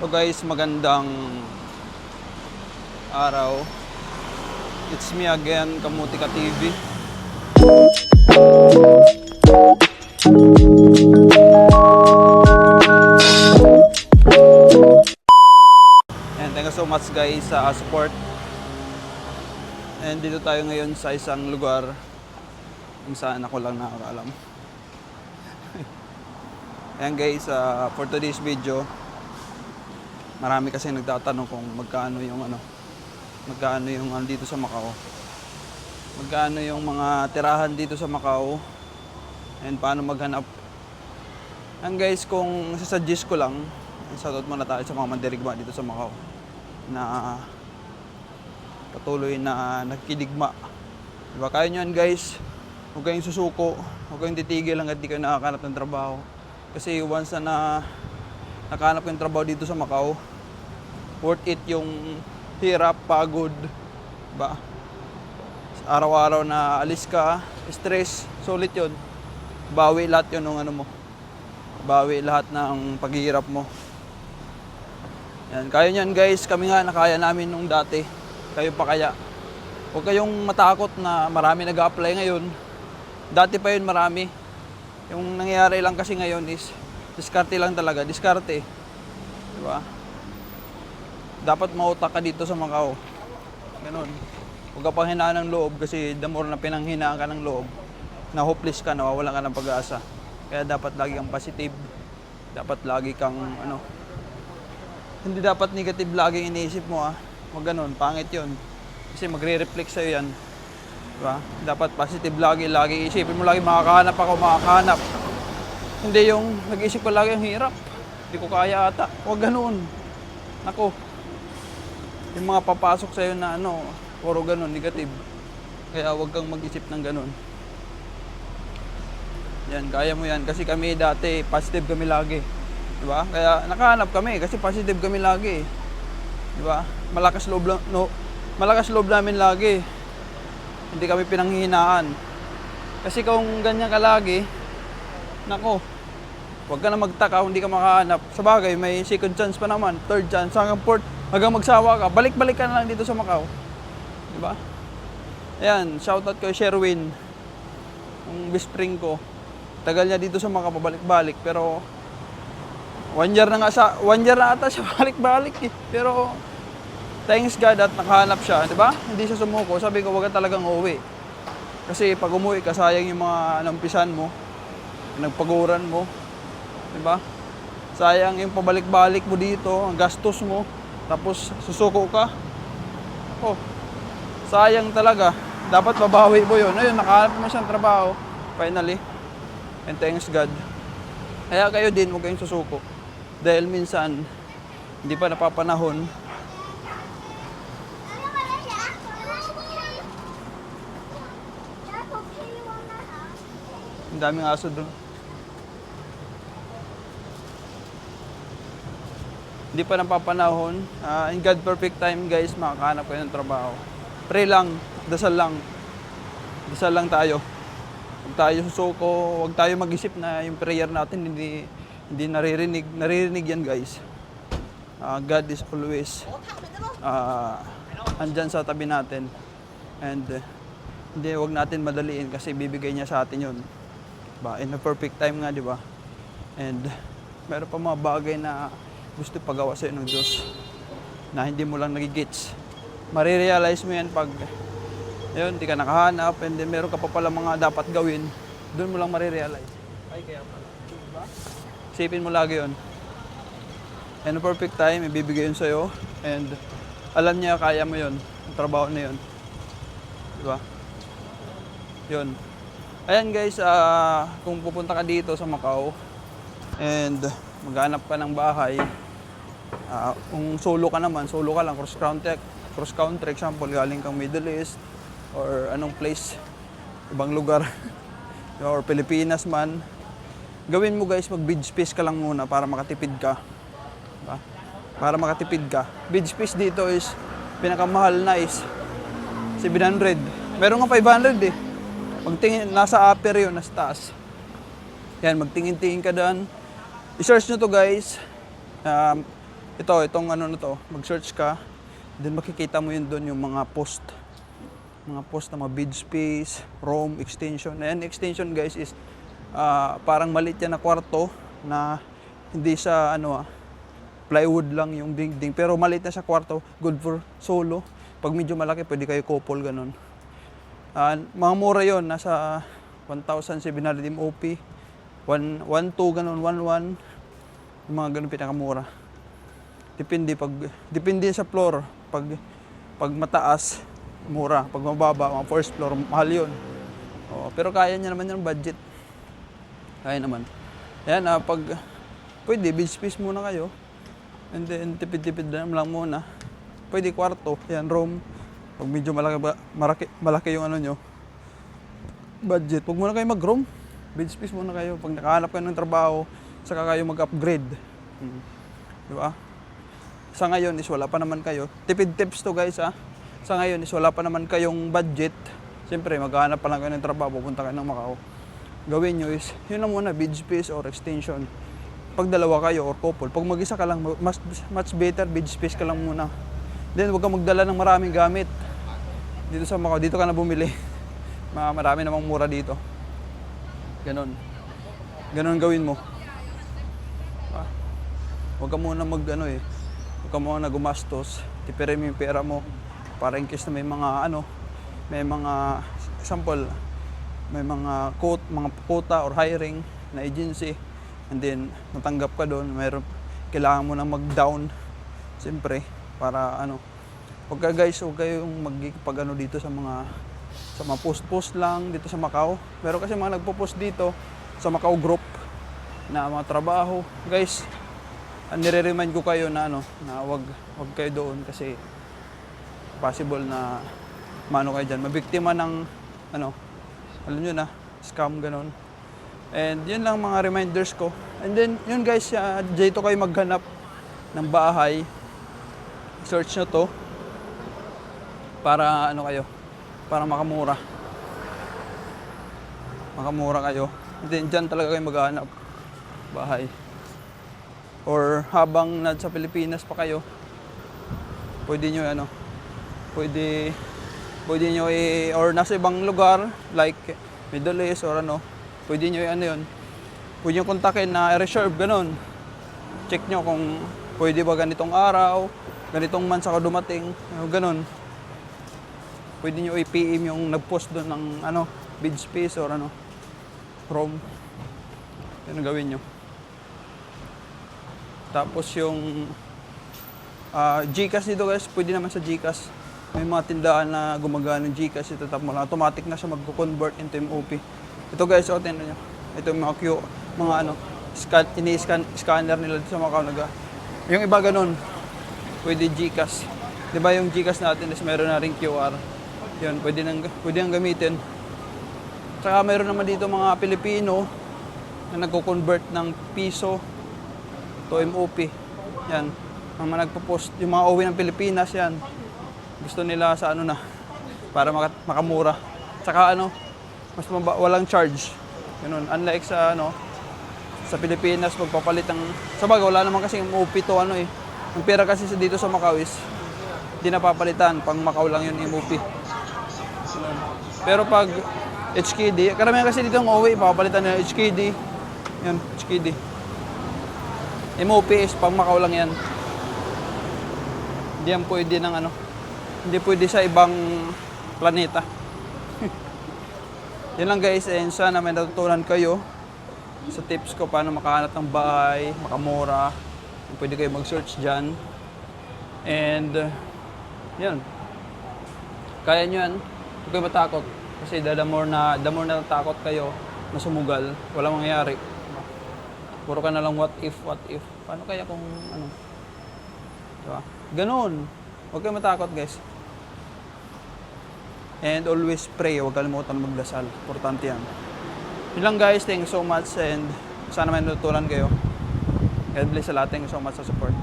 So guys, magandang araw. It's me again, Kamutika TV. And thank you so much guys sa support. And dito tayo ngayon sa isang lugar kung saan ako lang nakakaalam. Ayan guys, ah, for today's video, marami kasi nagtatanong kung magkano yung ano, magkano yung ano dito sa Macau. Magkano yung mga tirahan dito sa Macau and paano maghanap. Ayan guys, kung sasuggest ko lang, shoutout muna tayo sa mga mandirigma dito sa Macau na patuloy na nagkidigma. Diba? Kaya nyo yan guys, huwag kayong susuko, huwag kayong titigil hanggat di kayo nakakanap ng trabaho. Kasi once na, na nakahanap kayong trabaho dito sa Macau, worth it yung hirap, pagod, ba? Araw-araw na alis ka, stress, sulit yun. Bawi lahat yun ng ano mo. Bawi lahat ng paghihirap mo. Yan, kaya niyan guys, kami nga nakaya namin nung dati. Kayo pa kaya. Huwag kayong matakot na marami nag-apply ngayon. Dati pa yun marami. Yung nangyayari lang kasi ngayon is diskarte lang talaga, diskarte. Di ba? Dapat mautak ka dito sa Macau. Ganun. Huwag ka pang hinaan ng loob kasi the more na pinanghinaan ka ng loob, na hopeless ka, nawawalan ka ng pag-asa. Kaya dapat lagi kang positive. Dapat lagi kang ano, hindi dapat negative lagi iniisip mo ah. Huwag ganun, pangit yun. Kasi magre-reflect sa'yo yan. Diba? Dapat positive lagi, lagi isipin mo lagi makakahanap ako, makakahanap. Hindi yung nag-isip ko lagi ang hirap. Hindi ko kaya ata. Huwag ganun. Nako. Yung mga papasok sa'yo na ano, puro ganun, negative. Kaya huwag kang mag-isip ng ganun. Yan, kaya mo yan. Kasi kami dati, positive kami lagi. Di ba? Kaya nakahanap kami kasi positive kami lagi. Di ba? Malakas loob lang, no, malakas loob namin lagi. Hindi kami pinanghihinaan. Kasi kung ganyan ka lagi, nako, huwag ka na magtaka hindi ka makahanap. Sa bagay, may second chance pa naman, third chance, hanggang fourth, hanggang magsawa ka, balik-balik ka na lang dito sa Macau. Di ba? Ayan, shoutout kay Sherwin. Yung best friend ko. Tagal niya dito sa Macau, pabalik-balik. Pero, one year na nga sa, one year na ata siya balik-balik eh. Pero, thanks God at nakahanap siya, di ba? Hindi siya sumuko. Sabi ko, wag ka talagang uuwi. Kasi pag umuwi ka, sayang yung mga nampisan mo, nagpaguran mo, di ba? Sayang yung pabalik-balik mo dito, ang gastos mo, tapos susuko ka. Oh, sayang talaga. Dapat babawi mo yun. Ayun, nakahanap mo siyang trabaho. Finally. And thanks God. Kaya kayo din, huwag kayong susuko. Dahil minsan, hindi pa napapanahon, ang daming aso doon. Hindi pa napapanahon. Ah, in God perfect time guys, makakahanap kayo ng trabaho. Pray lang, dasal lang. Dasal lang tayo. Huwag tayo susuko, huwag tayo mag-isip na yung prayer natin hindi hindi naririnig. Naririnig yan guys. Ah, God is always ah andyan sa tabi natin. And eh, hindi, huwag natin madaliin kasi bibigay niya sa atin yun. Diba? In a perfect time nga, di ba? And meron pa mga bagay na gusto pagawa sa'yo ng Diyos na hindi mo lang nagigits. Marirealize mo yan pag yun, hindi ka nakahanap and then meron ka pa pala mga dapat gawin, doon mo lang marirealize. Ay, kaya pala. Diba? Isipin mo lagi yun. And a perfect time, ibibigay yun sa'yo and alam niya kaya mo yun, ang trabaho na yun. Diba? Yun. Ayan guys, ah, kung pupunta ka dito sa Macau and maghanap ka ng bahay, ah, kung solo ka naman, solo ka lang, cross country, cross country, example, galing kang Middle East or anong place, ibang lugar, or Pilipinas man, gawin mo guys, mag beach space ka lang muna para makatipid ka. Diba? Para makatipid ka. Beach space dito is, pinakamahal na is 700. Meron nga 500 eh. Magtingin, nasa upper yun, nasa taas. Yan, magtingin-tingin ka doon. I-search nyo to guys. Um, ito, itong ano na to, mag-search ka, then makikita mo yun doon yung mga post. Mga post na mga bid space, roam, extension. And extension guys is ah, parang maliit yan na kwarto na hindi sa ano ah, plywood lang yung dingding. Pero maliit na siya kwarto, good for solo. Pag medyo malaki, pwede kayo couple ganun. Ah, mga mura yon nasa 1,700 MOP. 1, 1, 2, ganun, 1, 1. Yung mga ganun pinakamura. Depende pag depende sa floor. Pag pag mataas, mura. Pag mababa, mga first floor, mahal 'yon. Oo, pero kaya niya naman yung budget. Kaya naman. Yan, ah, pag pwede, beach space muna kayo. And then, tipid-tipid lang muna. Pwede kwarto, yan, room. Pag medyo malaki, ba- malaki, malaki yung ano nyo, budget, huwag muna kayo mag-room. Beach space muna kayo. Pag nakahanap kayo ng trabaho, saka kayo mag-upgrade. Hmm. Di ba? Sa ngayon is wala pa naman kayo. Tipid tips to guys ah. Sa ngayon is wala pa naman kayong budget. Siyempre, maghahanap pa lang kayo ng trabaho, pupunta kayo ng Macau. Gawin nyo is, yun lang muna, bid space or extension. Pag dalawa kayo or couple, pag mag-isa ka lang, mas, much better, bid space ka lang muna. Then, huwag kang magdala ng maraming gamit. Dito sa Macau, dito ka na bumili. Ma- Marami namang mura dito. Ganon. Ganon gawin mo. Ah, Huwag ka muna mag ano eh. Huwag ka muna gumastos. Tipirin mo yung pera mo. Para in case na may mga ano, may mga example, may mga quote, mga quota or hiring na agency and then natanggap ka doon, mayroon kailangan mo nang mag-down siyempre para ano Huwag ka guys, huwag kayong magpag ano dito sa mga sa mga post-post lang dito sa Macau. Pero kasi mga nagpo-post dito sa Macau group na mga trabaho. Guys, nire-remind ko kayo na ano, na wag wag kayo doon kasi possible na mano kayo diyan, mabiktima ng ano, alam niyo na, scam ganon. And yun lang mga reminders ko. And then yun guys, uh, dito kayo maghanap ng bahay. Search nyo to para ano kayo, para makamura. Makamura kayo. And then dyan talaga kayo maghanap bahay. Or habang nasa Pilipinas pa kayo, pwede nyo ano, pwede, pwede nyo i, or nasa ibang lugar, like Middle East or ano, pwede nyo i- ano yun, pwede nyo kontakin na reserve, ganun. Check nyo kung pwede ba ganitong araw, ganitong month saka dumating, ganun. Pwede nyo i-PM yung nag-post doon ng ano, bid space or ano, Chrome. Yan ang gawin nyo. Tapos yung ah GCash dito guys, pwede naman sa GCash. May mga tindahan na gumagana ng GCash, ito tap mo lang. Automatic na siya magko-convert into MOP. Ito guys, oh, tingnan. Ito yung mga Q, mga ano, scan, ini-scan, scanner nila dito sa mga naga. Yung iba ganun, pwede GCash. Di ba yung GCash natin is meron na ring QR. Yun, pwede nang, pwede nang gamitin. Tsaka meron naman dito mga Pilipino na nagko-convert ng piso to MOP. Yan. Ang mga nagpo-post, yung mga uwi ng Pilipinas yan. Gusto nila sa ano na, para maka, makamura. Tsaka ano, mas maba, walang charge. Ganun. Unlike sa ano, sa Pilipinas, magpapalit ng... Sa bagay, wala naman kasi MOP to ano eh. Ang pera kasi sa dito sa Macau is, di napapalitan. Pang Macau lang yun MOP. Pero pag HKD, karamihan kasi dito ang uwi, papalitan nila HKD. Yan, HKD. MOP is pang Macau lang yan. Hindi yan pwede ng ano, hindi pwede sa ibang planeta. yan lang guys, and sana may natutunan kayo sa tips ko paano makahanap ng bahay, makamura. Pwede kayo mag-search dyan. And, uh, yan. Kaya nyo yan. Huwag kayo matakot. Kasi the more na, the more na natakot kayo na sumugal, walang mangyayari. Puro ka na lang what if, what if. Paano kaya kung ano? Diba? Ganun. Huwag kayo matakot guys. And always pray. Huwag kalimutan magdasal. Importante yan. Yun lang guys. Thank you so much. And sana may natutunan kayo. God bless sa lahat. Thank you so much sa support.